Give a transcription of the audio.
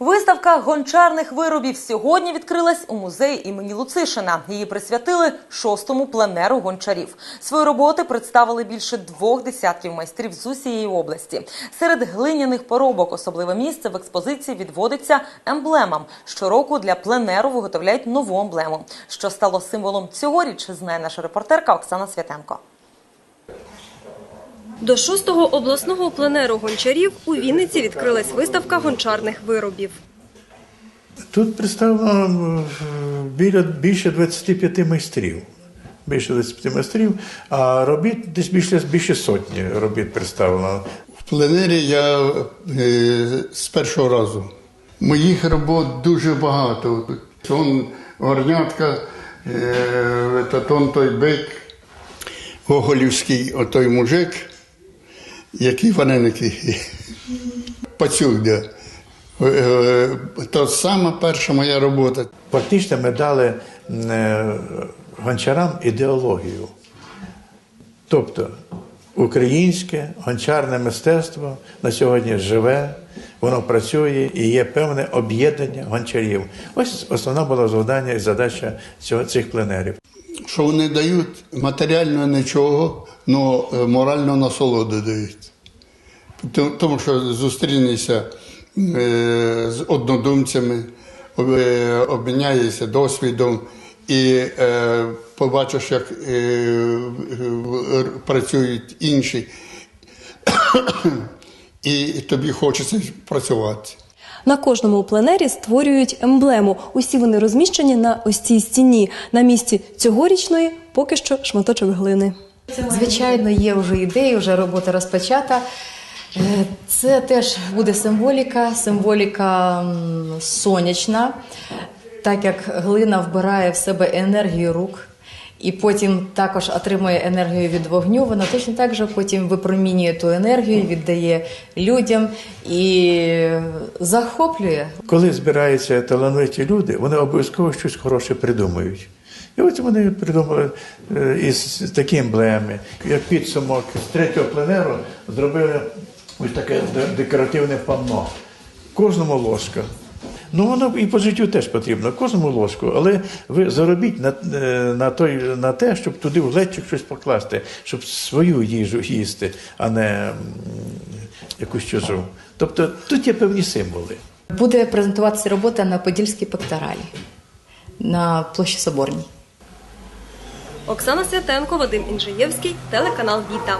Виставка гончарних виробів сьогодні відкрилась у музеї імені Луцишина. Її присвятили шостому пленеру гончарів. Свої роботи представили більше двох десятків майстрів з усієї області. Серед глиняних поробок особливе місце в експозиції відводиться емблемам. Щороку для пленеру виготовляють нову емблему. Що стало символом цьогоріч, знає наша репортерка Оксана Святенко. До шостого обласного пленеру гончарів у Вінниці відкрилась виставка гончарних виробів. Тут представлено е, біля більше 25 майстрів. Більше 25 майстрів, а робіт десь більше, більше сотні робіт представлено. В пленері я е, з першого разу. Моїх робот дуже багато. Тон горнятка, е, тон той бик, гоголівський отой мужик, який вареники. Пацюк, де. Е, То сама перша моя робота. Фактично ми дали е, гончарам ідеологію. Тобто українське гончарне мистецтво на сьогодні живе, воно працює і є певне об'єднання гончарів. Ось основна була завдання і задача цього, цих пленерів. Що вони дають матеріально нічого, але морально насолоду дають. Тому- що зустрінешся е, з однодумцями, е, обміняєшся досвідом і е, побачиш, як працюють інші, і тобі хочеться працювати. На кожному пленері створюють емблему. Усі вони розміщені на ось цій стіні. На місці цьогорічної поки що шматочок глини. Звичайно, є вже ідеї, вже робота розпочата. Е, Це теж буде символіка, символіка сонячна, так як глина вбирає в себе енергію рук. І потім також отримує енергію від вогню. Вона точно так же потім випромінює ту енергію, віддає людям і захоплює. Коли збираються талановиті люди, вони обов'язково щось хороше придумують. І ось вони придумали е, із такі емблеми. Як підсумок з третього пленеру зробили ось таке де- декоративне панно. Кожному ложка. Ну, воно і по життю теж потрібно, кожному ложку, але ви заробіть на, е, на, той, на те, щоб туди в глечик щось покласти, щоб свою їжу їсти, а не якусь чужу. Тобто тут є певні символи. Буде презентуватися робота на Подільській пекторалі на площі Соборній. Оксана Святенко, Вадим Інжиєвський, телеканал Віта.